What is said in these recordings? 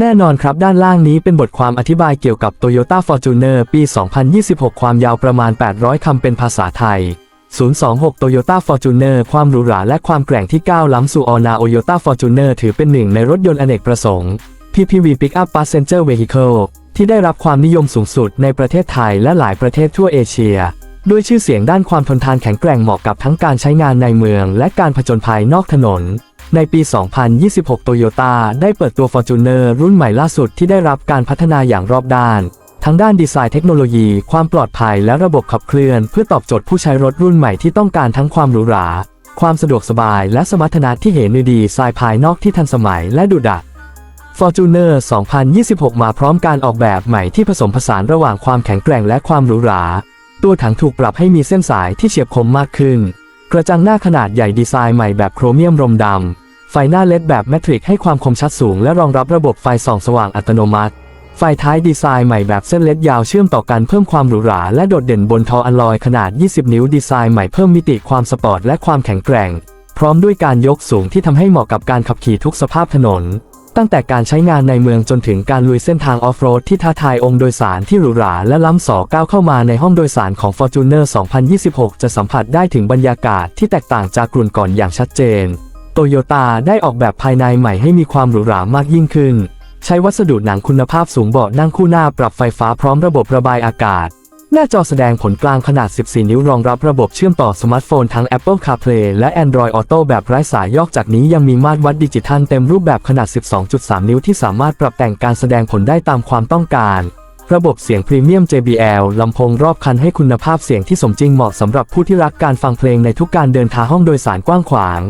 แน่นอนครับด้านล่างนี้เป็นบทความอธิบายเกี่ยวกับ Toyota Fortuner ปี 2026 ความยาวประมาณ 800 คำเป็นภาษาไทย 026 Toyota Fortuner ความหรูหราและความแกร่งที่ก้าวล้ำสู่ All Now Toyota Fortuner ถือเป็นหนึ่งในรถยนต์อเนกประสงค์ PPV Pickup Passenger Vehicle ที่ได้รับความนิยมสูงสุดในประเทศไทยและหลายประเทศทั่วเอเชีย ด้วยชื่อเสียงด้านความทนทานแข็งแกร่งเหมาะกับทั้งการใช้งานในเมือง และการผจญภัยนอกถนน ในปี 2026โตโยต้าได้เปิดตัว Fortuner รุ่นใหม่ล่าสุดที่ได้รับการพัฒนาอย่างรอบด้าน ทั้งด้านดีไซน์เทคโนโลยี ความปลอดภัยและระบบขับเคลื่อน เพื่อตอบโจทย์ผู้ใช้รถรุ่นใหม่ที่ต้องการทั้งความหรูหรา ความสะดวกสบาย และสมรรถนะที่เห็นดีไซน์ภายนอกที่ทันสมัยและดุดัน Fortuner 2026 มาพร้อมการออกแบบใหม่ที่ผสมผสานระหว่างความแข็งแกร่งและความหรูหรา ตัวถังถูกปรับให้มีเส้นสายที่เฉียบคมมากขึ้น กระจังหน้าขนาดใหญ่ดีไซน์ใหม่แบบโครเมียมรมดำ ไฟหน้าเลดแบบแมทริกให้ความคมชัดสูงและรองรับระบบไฟส่องสว่างอัตโนมัติ ไฟท้ายดีไซน์ใหม่แบบเส้นเลดยาวเชื่อมต่อกันเพิ่มความหรูหราและโดดเด่นบนทออัลลอยขนาด 20 นิ้วดีไซน์ใหม่เพิ่มมิติความสปอร์ตและความแข็งแกร่ง พร้อมด้วยการยกสูงที่ทำให้เหมาะกับการขับขี่ทุกสภาพถนน ตั้งแต่การใช้งานในเมืองจนถึงการลุยเส้นทางออฟโรดที่ท้าทายองค์โดยสารที่หรูหราและล้ำสอก้าวเข้ามาในห้องโดยสารของ Fortuner 2026 จะสัมผัสได้ถึงบรรยากาศที่แตกต่างจากกลุ่นก่อนอย่างชัดเจน โตโยต้าได้ออกแบบภายในใหม่ให้มีความหรูหรามากยิ่งขึ้น ใช้วัสดุหนังคุณภาพสูงเบาะนั่งคู่หน้าปรับไฟฟ้าพร้อมระบบระบายอากาศ หน้าจอแสดงผลกลางขนาด 14 นิ้วรองรับระบบเชื่อมต่อสมาร์ทโฟนทั้ง Apple CarPlay และ Android Auto แบบไร้สายยอกจากนี้ยังมีมาตรวัดดิจิทัลเต็มรูปแบบขนาด 12.3 นิ้วที่สามารถปรับแต่งการแสดงผลได้ตามความต้องการระบบเสียงพรีเมียม JBL ลำโพงรอบคันให้คุณภาพเสียงที่สมจริงเหมาะสำหรับผู้ที่รักการฟังเพลงในทุกการเดินทางห้องโดยสารกว้างขวาง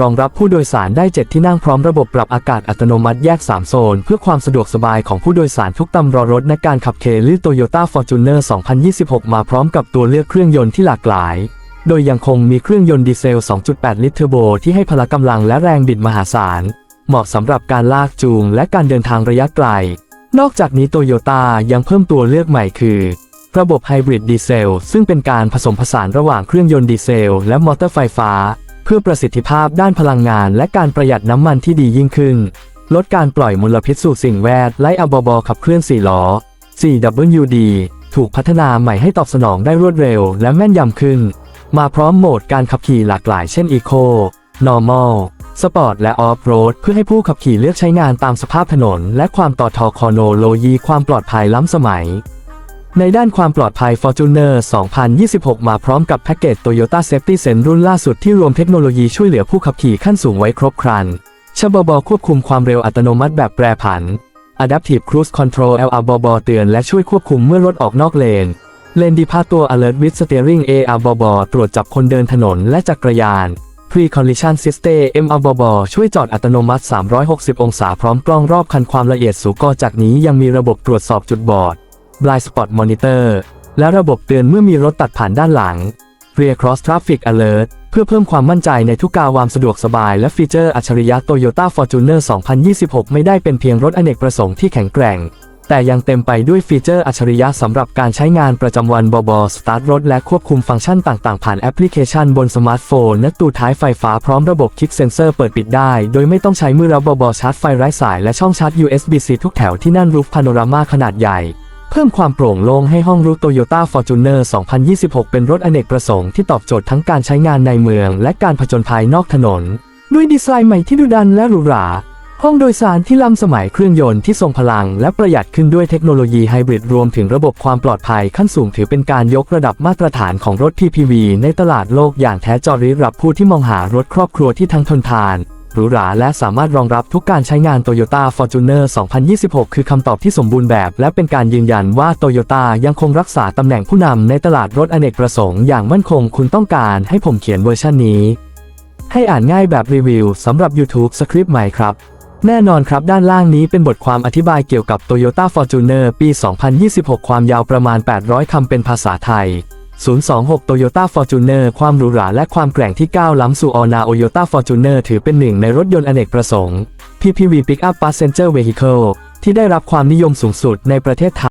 รองรับผู้โดยสารได้ 7 ที่นั่งพร้อมระบบปรับอากาศอัตโนมัติแยก 3 โซน เพื่อความสะดวกสบายของผู้โดยสารทุกตำรอรถในการขับเคลื่อนโตโยต้าฟอร์จูเนอร์2026 มาพร้อมกับตัวเลือกเครื่องยนต์ที่หลากหลาย โดยยังคงมีเครื่องยนต์ดีเซล 2.8 ลิตรเทอร์โบที่ให้พละกำลังและแรงบิดมหาศาล เหมาะสำหรับการลากจูงและการเดินทางระยะไกล นอกจากนี้โตโยต้ายังเพิ่มตัวเลือกใหม่คือระบบไฮบริดดีเซลซึ่งเป็นการผสมผสานระหว่างเครื่องยนต์ดีเซล และมอเตอร์ไฟฟ้า พื่อประสิทธิภาพด้านพลังงาน และการประหยัดน้ำมันที่ดียิ่งขึ้น ลดการปล่อยมลพิษสู่สิ่งแวดไล่อบอบขับเคลื่อน4ล้อ 4WD ถูกพัฒนาใหม่ให้ตอบสนองได้รวดเร็วและแม่นยำขึ้น มาพร้อมโหมดการขับขี่หลากหลายเช่น Eco Normal Sport และ Off-Road เพื่อให้ผู้ขับขี่เลือกใช้งานตามสภาพถนน และความต่อทอคอโนโลยีความปลอดภัยล้ำสมัย ในด้านความปลอดภัย Fortuner 2026 มาพร้อมกับแพ็กเกจ Toyota Safety Sense รุ่นล่าสุดที่รวมเทคโนโลยีช่วยเหลือผู้ขับขี่ขั้นสูงไว้ครบครันชบบบควบคุมความเร็วอัตโนมัติแบบแปรผัน Adaptive Cruise Control LRBB เตือนและช่วยควบคุมเมื่อรถออกนอกเลน เลนดีพาตัว Alert with Steering ARBB ตรวจจับคนเดินถนนและจักรยาน Pre-Collision System MRBB ช่วยจอดอัตโนมัติ 360 องศาพร้อมกล้องรอบคันความละเอียดสูงก็จากนี้ยังมีระบบตรวจสอบจุดบอด Blind Spot Monitor และระบบเตือนเมื่อมีรถตัดผ่านด้านหลัง Rear Cross Traffic Alert เพื่อเพิ่มความมั่นใจในทุกการวามสะดวกสบายและฟีเจอร์อัจฉริยะ Toyota Fortuner 2026 ไม่ได้เป็นเพียงรถอเนกประสงค์ที่แข็งแกร่ง แต่ยังเต็มไปด้วยฟีเจอร์อัจฉริยะสำหรับการใช้งานประจำวันบอบสตาร์ทรถและควบคุมฟังก์ชันต่างๆ ผ่านแอปพลิเคชันบนสมาร์ทโฟนและตู้ท้ายไฟฟ้าพร้อมระบบคลิกเซนเซอร์เปิดปิดได้ โดยไม่ต้องใช้มือรับบอบชาร์จไฟไร้สายและช่องชาร์จ USB-C ทุกแถวที่นั่นรูฟพาโนรามาขนาดใหญ่ เพิ่มความโปร่งโล่งให้ห้องรูฟโตโยต้าฟอร์จูเนอร์2026 เป็นรถอเนกประสงค์ที่ตอบโจทย์ทั้งการใช้งานในเมือง และการผจญภัยนอกถนน ด้วยดีไซน์ใหม่ที่ดุดันและหรูหรา ห้องโดยสารที่ล้ำสมัยเครื่องยนต์ที่ทรงพลัง และประหยัดขึ้นด้วยเทคโนโลยีไฮบริดรวมถึงระบบความปลอดภัยขั้นสูงถือเป็นการยกระดับมาตรฐานของรถ PPV ในตลาดโลกอย่างแท้จริงรับผู้ที่มองหารถครอบครัวที่ทั้งทนทาน หรูหราและสามารถรองรับทุกการใช้งาน Toyota Fortuner 2026 คือคำตอบที่สมบูรณ์แบบ และเป็นการยืนยันว่า Toyota ยังคงรักษาตำแหน่งผู้นำในตลาดรถอเนกประสงค์อย่างมั่นคงคุณต้องการให้ผมเขียนเวอร์ชันนี้ ให้อ่านง่ายแบบรีวิวสำหรับ YouTube สคริปต์ใหม่ครับแน่นอนครับด้านล่างนี้เป็นบทความอธิบายเกี่ยวกับ Toyota Fortuner ปี 2026 ความยาวประมาณ 800 คำเป็นภาษาไทย 026 Toyota Fortuner ความหรูหราและความแกร่งที่ก้าวล้ำสู่ All Now Toyota Fortuner ถือเป็นหนึ่งในรถยนต์อเนกประสงค์ PPV Pickup Passenger Vehicle ที่ได้รับความนิยมสูงสุดในประเทศไทย